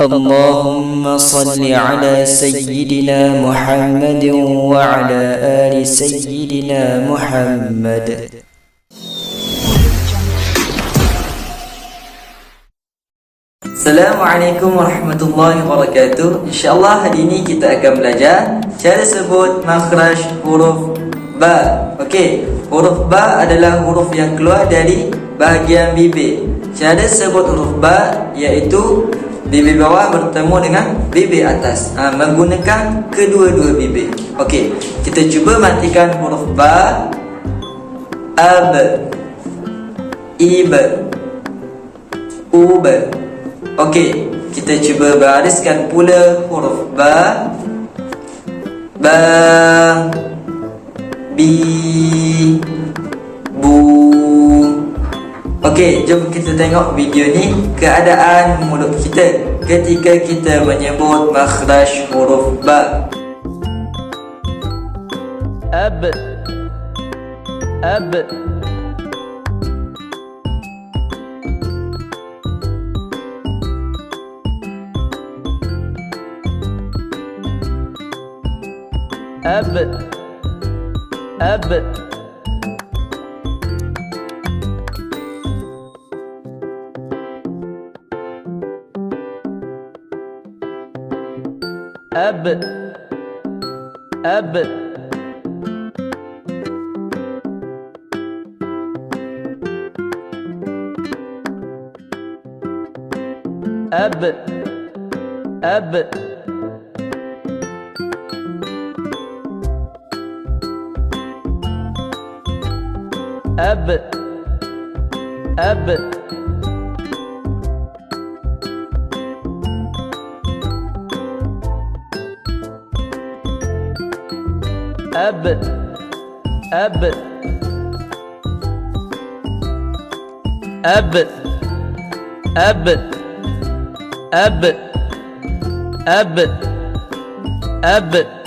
اللهم صل على سيدنا محمد وعلى آل سيدنا محمد Assalamualaikum warahmatullahi wabarakatuh InsyaAllah hari ini kita akan belajar Cara sebut makhraj huruf Ba Okey, huruf Ba adalah huruf yang keluar dari bahagian bibir Cara sebut huruf Ba iaitu Bibir bawah bertemu dengan bibir atas. Ha, Menggunakan kedua-dua bibir Okey, kita cuba matikan huruf Ba Ab Ib Ub. Okey, kita cuba bariskan pula huruf ba ba bi Okey, jom kita tengok video ni keadaan mulut kita ketika kita menyebut makhraj huruf ba. Ab Ab Ab Ab, Ab. أب أب أب أب أب أب أب ab. Ab. Ab. Ab. Ab. Ab. Ab.